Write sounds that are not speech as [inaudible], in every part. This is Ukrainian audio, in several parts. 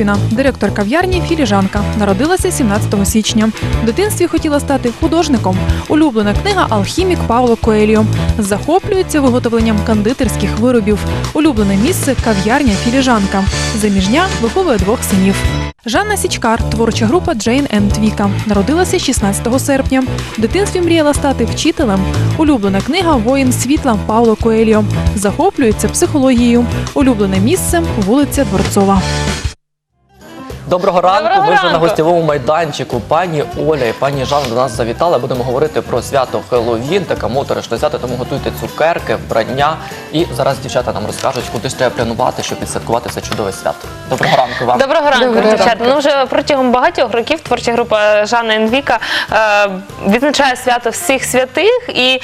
Лапіна, директор кав'ярні Філіжанка. Народилася 17 січня. В дитинстві хотіла стати художником. Улюблена книга Алхімік Павло Коеліо. Захоплюється виготовленням кондитерських виробів. Улюблене місце кав'ярня Філіжанка. Заміжня виховує двох синів. Жанна Січкар, творча група Джейн Ен Твіка. Народилася 16 серпня. В дитинстві мріяла стати вчителем. Улюблена книга Воїн світла Павло Коеліо. Захоплюється психологією. Улюблене місце вулиця Дворцова. Доброго ранку. Доброго Ми вже на ранку. гостєвому майданчику. Пані Оля і пані Жанна до нас завітали. Будемо говорити про свято Хеллоуін, таке моторошне свято, тому готуйте цукерки, вбрання. І зараз дівчата нам розкажуть, куди ж треба планувати, щоб відсвяткувати це чудове свято. Доброго ранку вам. Доброго ранку, Доброго дівчата. ранку. Ну вже протягом багатьох років творча група Жанна Енвіка е, відзначає свято всіх святих. І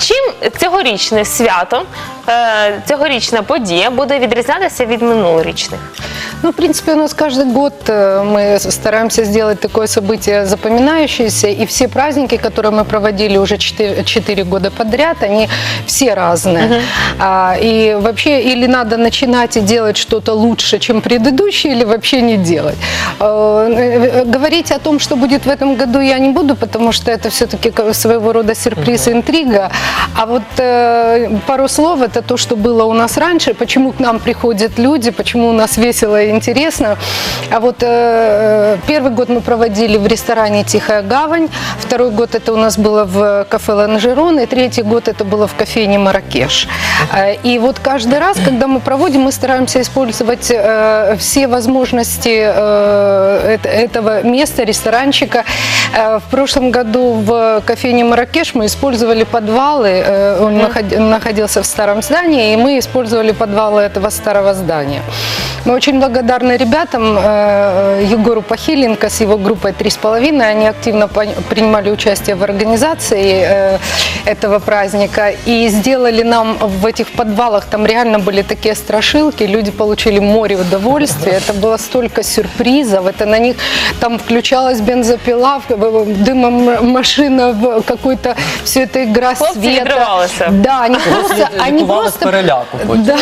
чим цьогорічне свято, е, цьогорічна подія буде відрізнятися від минулорічних? Ну, в принципе, у нас каждый год э, мы стараемся сделать такое событие запоминающееся, и все праздники, которые мы проводили уже 4, 4 года подряд, они все разные. А, и вообще, или надо начинать и делать что-то лучше, чем предыдущее, или вообще не делать. Э, Говорить о том, что будет в этом году, я не буду, потому что это все-таки своего рода сюрприз и интрига. А вот э, пару слов, это то, что было у нас раньше, почему к нам приходят люди, почему у нас весело и интересно. А вот э, первый год мы проводили в ресторане «Тихая гавань», второй год это у нас было в кафе «Ланжерон», и третий год это было в кофейне «Маракеш». Э, И вот каждый раз, когда мы проводим, мы стараемся использовать э, все возможности э, эт- этого места, ресторанчика. Э, В прошлом году в кофейне «Маракеш» мы использовали подвалы, э, он наход- находился в старом здании, и мы использовали подвалы этого старого здания. Мы очень благодарны ребятам, э, Егору Похиленко с его группой «Три с половиной». Они активно принимали участие в организации этого праздника и сделали нам в этих подвалах, там реально были такие страшилки, люди получили море удовольствия. Это было столько сюрпризов, это на них там включалась бензопила, дымом машина, в какой-то все это игра Хлопці света. відривалися. Да, они просто, они Лікували з просто переляку. потім. да.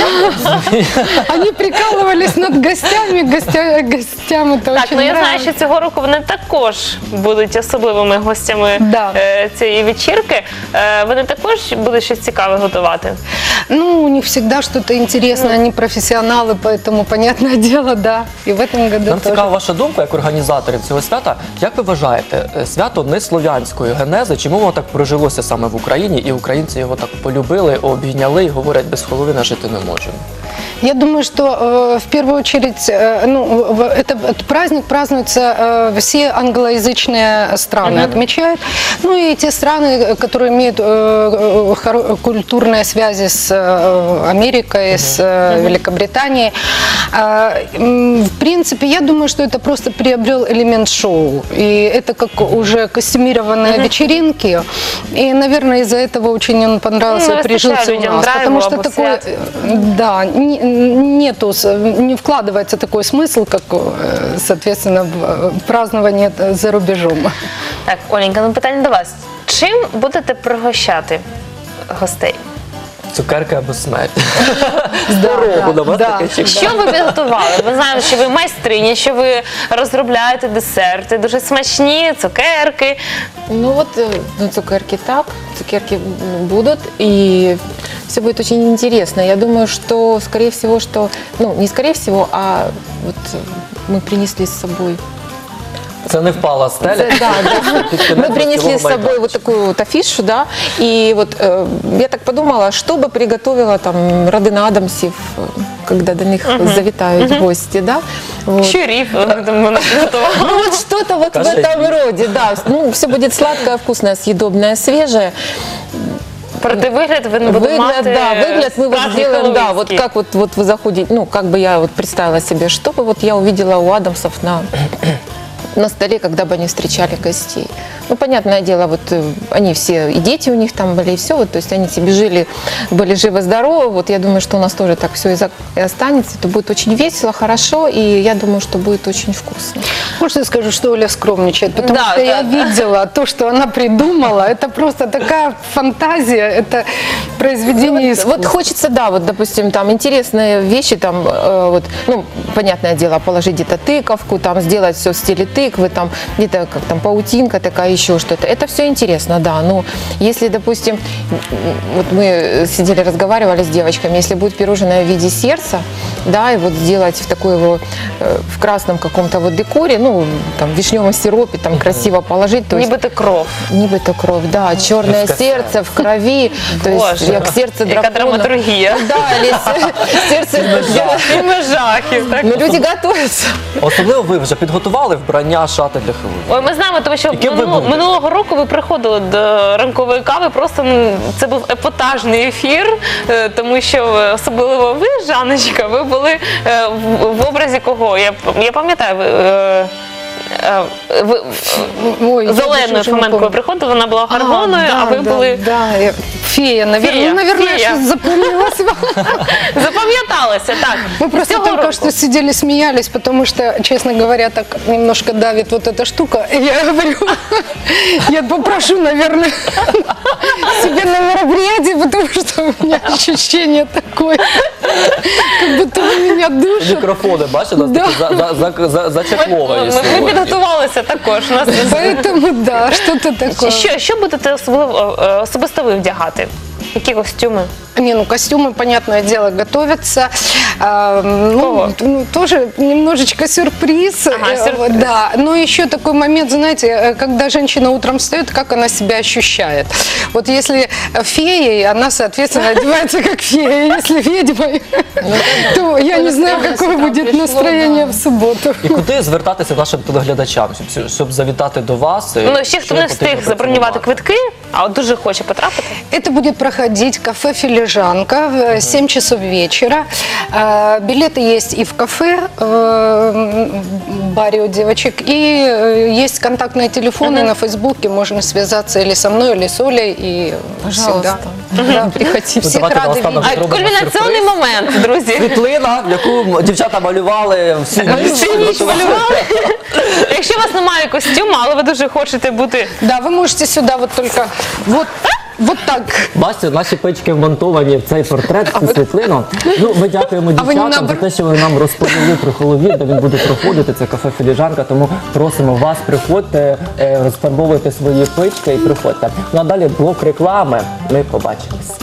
Они прикалывались над гостями, гостя, гостям это Так, очень ну я знаю, нравилось. що цього року вони також будуть особливими гостями Да. е, цієї вечірки. Е, вони також будуть щось цікаве готувати. Ну, у них всегда что-то интересное, они профессионалы, поэтому, понятное дело, [laughs] да. И в этом году Нам тоже. цікава ваша думка як організаторів цього свята. Як ви вважаєте, е, свято не слов'янської генези? Чому воно так прожилося саме в Україні, і українці його так полюбили, обійняли і говорять, без Хеллоуіна жити не можемо? Я думаю, что э, в первую очередь, э, ну, этот праздник празднуется э, все англоязычные страны отмечают. Ну и те страны, которые имеют культурные связи с Америкой, с Великобританией. А, В принципе, я думаю, что это просто приобрел элемент шоу. И это как уже костюмированные вечеринки. И, наверное, из-за этого очень он понравился Ну, и прижился у нас. Потому что такое, да, не- нету, с- не вкладывается такой смысл, как, э, соответственно, в э, празднование э, за рубежом. Так, Оленька, ну питання до вас. Чим будете пригощати гостей? Цукерки або смерть. [laughs] Да, Дорогу на вас да. таке чекає. Що ви підготували? Ви знаємо, що ви майстрині, що ви розробляєте десерти, дуже смачні, цукерки. Ну вот, э, ну, цукерки так, цукерки м, будут, и все будет очень интересно. Я думаю, что, скорее всего, что, ну, не скорее всего, а вот э, мы принесли с собой. Це не впала стеля. Да, да. Під кінець [laughs] Мы принесли гостєвого с собой майданчика. вот такую вот афишу, да, и вот э, я так подумала, что бы приготовила там Родина Адамсів, э, когда до них завитают гости, да. Вот. Щурів [laughs] вони там вона підготувала. Ну вот что-то вот в Скажите. этом роде, да. Ну, все будет сладкое, вкусное, съедобное, свежее. Проти вигляд ви не будете Выгляд, мати да, выгляд мы вот справжній сделаем, да, вот хеллоуінський. как вот, вот вы заходите, ну, как бы я вот представила себе, что бы вот я увидела у Адамсов на, на столе, когда бы они встречали гостей. Ну, понятное дело, вот э, они все, и дети у них там были, и все, вот, то есть они себе жили, были живы-здоровы, вот я думаю, что у нас тоже так все и, останется, это будет очень весело, хорошо, и я думаю, что будет очень вкусно. Можно я скажу, что Оля скромничает? Потому Да, что я да, да. видела то, что она придумала. Это просто такая фантазия, это произведение Вот, вот хочется, да, вот, допустим, там интересные вещи, там, э, вот, ну, понятное дело, положить где-то тыковку, там, сделать все в стиле тыквы, там, где-то как там паутинка такая, еще что-то. Это все интересно, да, но если, допустим, м, вот мы сидели, разговаривали с девочками, если будет пирожное в виде сердца, да, и вот сделать в такой его, э, в красном каком-то вот декоре, ну, там, в вишневом сиропе, там, красиво положить, то есть Нібито кров. Нібито кров, да, черное Русское сердце в крови, то есть Боже, як сердце яка дракона. драматургія. Да, или се- сердце Фільми жахів. Так? Ну, люди готовятся. Особливо ви вже підготували вбрання шати для? Ой, ми знаємо, тому що Яким ви минулого, будете? минулого року ви приходили до ранкової кави. Просто м, це був епатажний ефір, е, тому що е, особливо ви, Жаночка, ви були е, в, в образі кого? Я, п- я пам'ятаю, ви. е, ви Ой, я з даже Оленою уже не Фоменко помню. приходили, вона була гармоною, а, да, ви да, були Да, я- фея, наверное, Фея, ну, наверное, фея. что запомнилось вам. [laughs] запам'яталися. Так, Мы просто Цього только року. что сидели, смеялись, потому что, честно говоря, так немножко давит вот эта штука. И я говорю, [laughs] я попрошу, наверное, [laughs] себе на мероприятие, потому что у меня ощущение такое, как будто вы меня душат. Мікрофони, бачите, у нас Да. такі за, за, за, за, зачекловані Ми, ми сьогодні. підготувалися також. У нас [laughs] Поэтому, да, что-то такое. що, що будете особливо е, особисто ви вдягати? Які костюми? Не, ну костюмы, понятное дело, готовятся. А, ну, Кого? ну, тоже немножечко сюрприз. Ага, Э, сюрприз. Да, но еще такой момент, знаете, э, когда женщина утром встает, как она себя ощущает. Вот если феей, она, соответственно, одевается как фея. Если ведьмой, то я не знаю, настроение какое с утра будет пришло, настроение да. в субботу. І куди звертатися нашим телеглядачам, щоб, щоб завітати до вас? і Ну, ще що хто не потрібно встиг забронювати запропонувати? квитки, а от дуже хоче потрапити. Это будет проходить кафе «Филижанка» в 7 часов вечера. А, Билеты есть и в кафе, э, м, баре у девочек, и э, есть контактные телефоны на Фейсбуке, можно связаться или со мной, или с Олей, и Пожалуйста. всегда. Да, [laughs] приходите, всех давайте рады наостанок видеть. А Зробимо кульмінаційний сюрприз. момент, друзі. Світлина, яку дівчата малювали всю ніч. Всю ніч малювали. [laughs] Якщо у вас немає костюму, але ви дуже хочете бути Да, вы можете сюда вот только вот, вот так. Бачите, наші печки вмонтовані в цей портрет, в цю світлину. Ну, ми дякуємо дівчатам за те, що ви нам розповіли про холові, де він буде проходити. Це кафе Філіжанка. Тому просимо вас, приходьте, е, розфарбовуйте свої печки і приходьте. Ну а далі блок реклами. Ми побачимось.